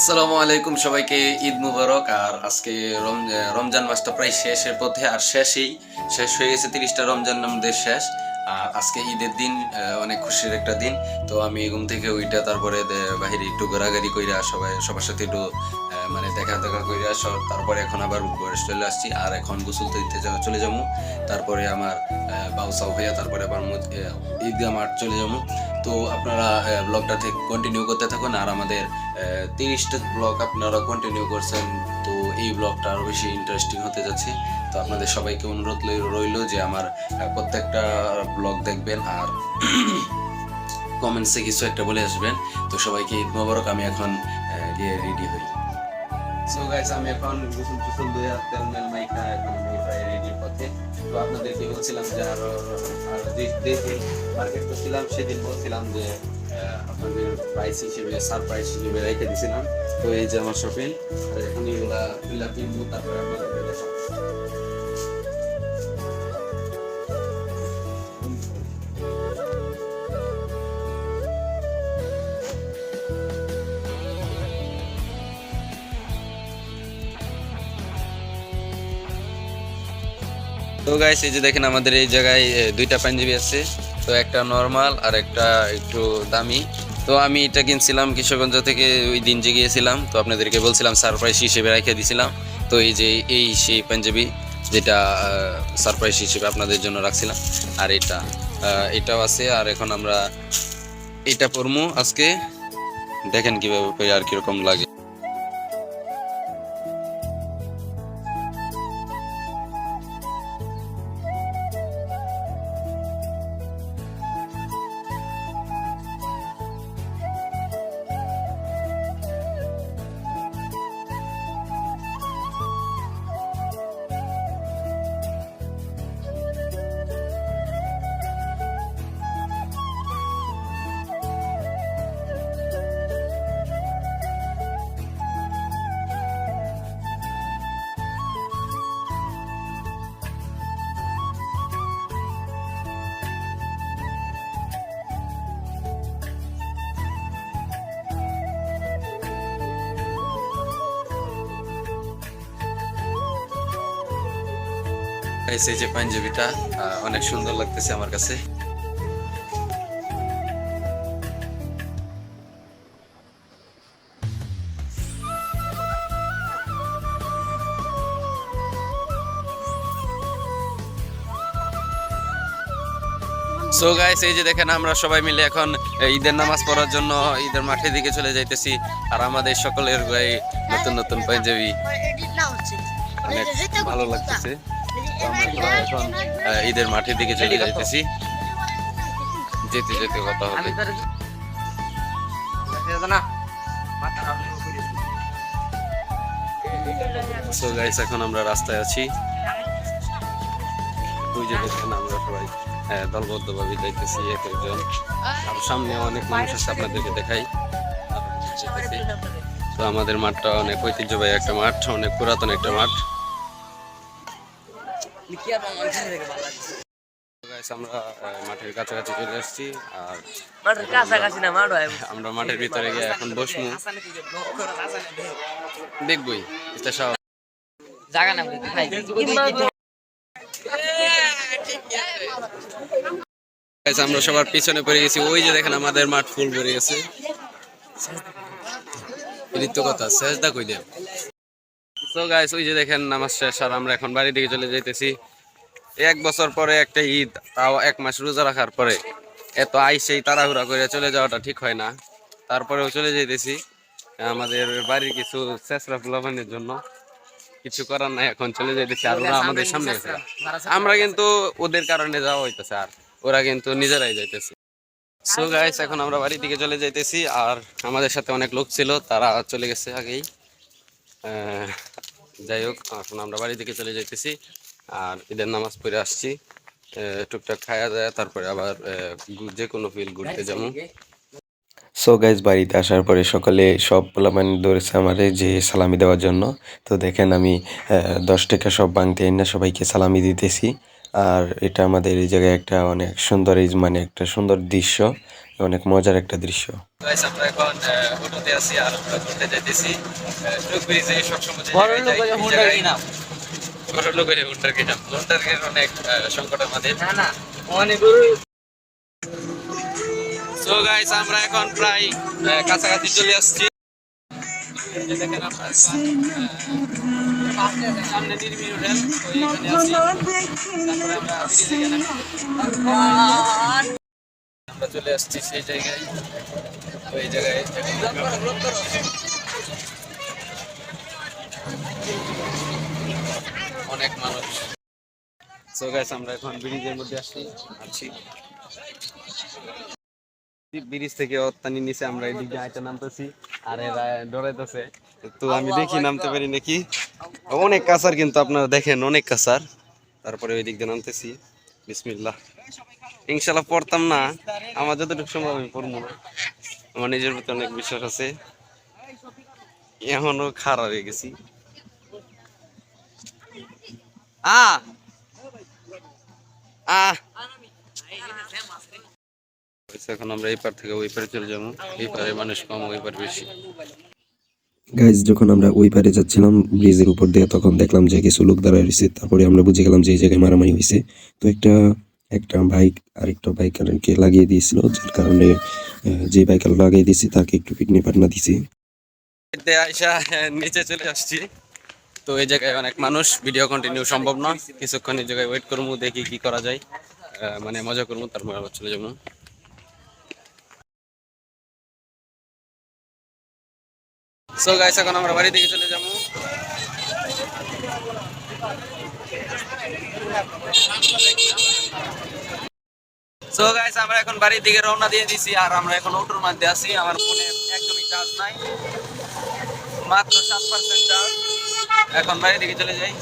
আসসালামু আলাইকুম সবাইকে, ঈদ মুবারক। আর আজকে রমজান মাসটা প্রায় শেষের পথে, আর শেষেই, শেষ হয়ে গেছে তিরিশটা রমজান আমাদের শেষ। আর আজকে ঈদের দিন অনেক খুশির একটা দিন। তো আমি ঘুম থেকে ওইটা তারপরে বাহিরে একটু ঘোরাঘুরি কইরা সবাই, সবার সাথে একটু মানে দেখা দেখা কইরা সব, তারপরে এখন আবার ঘরে চলে আসছি। আর এখন গোসল দিতে চলে যাব। তারপরে আমার বাউসাও হইয়া, তারপরে আবার ঈদগাহ মাঠ চলে যাব। তো আপনারা ব্লগটা থেকে কন্টিনিউ করতে থাকুন আর আমাদের তিরিশটা ব্লগ আপনারা কন্টিনিউ করছেন, তো এই ব্লগটা আরও বেশি ইন্টারেস্টিং হতে যাচ্ছে। তো আপনাদের সবাইকে অনুরোধ রইল যে আমার প্রত্যেকটা ব্লগ দেখবেন আর কমেন্টসে কিছু একটা বলে আসবেন। তো সবাইকে ঈদ মোবারক, আমি এখন গিয়ে রেডি হই। সো গাইস আমি এখন গোসল টোসল দিয়ে তেল মেল মাইকা এখন তো আপনাদেরকে বলছিলাম যে আরও মার্কেট করছিলাম, সেদিন বলছিলাম যে আপনাদের প্রাইস হিসেবে সারপ্রাইজ হিসেবে রেখে দিয়েছিলাম তো এই যে আমার শপিং আর এখন এগুলা তারপরে আপনাদেরকে তো গাইস এই যে দেখেন আমাদের এই জায়গায় দুইটা পাঞ্জাবি আছে। তো একটা নর্মাল আর একটা একটু দামি। তো আমি এটা কিনছিলাম কিশোরগঞ্জ থেকে, ওই দিন যে গিয়েছিলাম। তো আপনাদেরকে বলছিলাম সারপ্রাইজ হিসেবে রেখে দিছিলাম। তো এই যে এই সেই পাঞ্জাবি যেটা সারপ্রাইজ হিসেবে আপনাদের জন্য রাখছিলাম। আর এটা এটাও আছে। আর এখন আমরা এটা পরমু আজকে। দেখেন কীভাবে আর কীরকম লাগে। এই যে পাঞ্জাবিটা অনেক সুন্দর লাগতেছে আমার কাছে। সো গাইস এই যে দেখেন আমরা সবাই মিলে এখন ঈদের নামাজ পড়ার জন্য ঈদের মাঠের দিকে চলে যাইতেছি। আর আমাদের সকলের গায়ে নতুন নতুন পাঞ্জাবি। অনেক ভালো লাগতেছে। আমরা এখন ঈদের মাঠের দিকে চলে যাইতেছি। যেতে যেতে কথা হবে। সো গাইস এখন আমরা রাস্তায় আছি। ওই যে দেখেন আমরা সবাই দলবদ্ধভাবে যাইতেছি এক একজন। আর সামনে অনেক মানুষ আছে আপনাদেরকে দেখাই। তো আমাদের মাঠটা অনেক ঐতিহ্যবাহী একটা মাঠ অনেক পুরাতন একটা মাঠ। আমরা মাঠের কাছাকাছি চলে আসছি আর কাছাকাছি না মারো আমরা মাঠের ভিতরে গিয়ে এখন বসবো। দেখবই এটা সব। জায়গা আমরা সবার পিছনে পড়ে গেছি। ওই যে দেখেন আমাদের মাঠ ফুল ভরে গেছে। কথা শেষদা কই দেব? তো গাইস ওই যে দেখেন নামাজ শেষ আর আমরা এখন বাড়ি দিকে চলে যাইতেছি। এক বছর পরে একটা ঈদ, তাও এক মাস রোজা রাখার পরে। এত আইসেই তাড়াহুড়া করে চলে যাওয়াটা ঠিক হয় না। তারপরেও চলে যাইতেছি, আমাদের বাড়ির কিছু চেঁচড়া ফুলাবানের জন্য। কিছু করার নাই, এখন চলে যাইতেছি আর ওরা আমাদের সামনে গেছে আমরা কিন্তু ওদের কারণে যাওয়া হইতেছে আর, ওরা কিন্তু নিজেরাই যাইতেছে। সো গাইস এখন আমরা বাড়ি দিকে চলে যাইতেছি আর আমাদের সাথে অনেক লোক ছিল, তারা চলে গেছে আগেই। যাই হোক, এখন আমরা বাড়ি থেকে চলে যাইতেছি। আর ঈদের নামাজ পড়ে আসছি। টুকটাক খাওয়া যায় তারপরে আবার যে কোনো ফিল ঘুরতে যাব। সো গাইজ বাড়িতে আসার পরে সকালে সব পোলামানি ধরেছে আমারে যে সালামি দেওয়ার জন্য। তো দেখেন আমি দশ টাকা সব বাংতে এনে সবাইকে সালামি দিতেছি। আর এটা আমাদের এই জায়গায় একটা অনেক সুন্দর এই মানে একটা সুন্দর দৃশ্য অনেক মজার একটা দৃশ্য। আমরা এখন আছি আর আমরা ঘুরতে যাইতেছি। অনেক সংকট আমাদের। না না অনেক সো গাইস আমরা প্রায় কাছাকাছি চলে আসছি। দেখেন আমরা চলে আসছি সেই জায়গায় জায়গায় অনেক মানুষ আমরা এখন ব্রিজের মধ্যে আসছি ব্রিজ থেকে অত্যানি নিচে আমরা এদিকে আইতে নামতেছি, আর এরা ডরাইতেছে। তো আমি দেখি, নামতে পারি নাকি? অনেক কাছার কিন্তু আপনারা দেখেন, অনেক কাছার তারপরে ওই দিক দিয়ে নামতেছি। বিসমিল্লাহ। ইনশাল্লাহ পড়তাম না। আমার যতটুকু সম্ভব আমি পড়ব না। আমার নিজের প্রতি অনেক বিশ্বাস আছে। এখনও খারাপ হয়ে গেছি। এখন আমরা এই পার থেকে ওই পারে চলে যাব। এই পারে মানুষ কম, ওই পারে বেশি। গাইজ যখন আমরা ওই পারে যাচ্ছিলাম ব্রিজের উপর দিয়ে, তখন দেখলাম যে কিছু লোক দাঁড়ায় রয়েছে। তারপরে আমরা বুঝে গেলাম যে এই জায়গায় মারামারি হয়েছে। তো একটা একটা বাইক আরেকটা বাইকারকে লাগিয়ে দিয়েছিল, যার কারণে যে বাইকার লাগিয়ে দিয়েছে, তাকে একটু পিকনি পাটনা দিছি আইসা, নিচে চলে আসছি। তো এই জায়গায় অনেক মানুষ ভিডিও কন্টিনিউ সম্ভব না। কিছুক্ষণ এই জায়গায় ওয়েট করব, দেখি কি করা যায়। মানে মজা করব, তারপর আবার চলে যাব সো গাইস এখন আমরা বাড়ি থেকে চলে যাব। সো গাইস আমরা এখন বাড়ির দিকে রওনা দিয়ে দিছি আর আমরা এখন অটোর মধ্যে আছি। আমার ফোনে একদমই চার্জ নাই। মাত্র সাত পার্সেন্ট চার্জ এখন বাড়ির দিকে চলে যাই।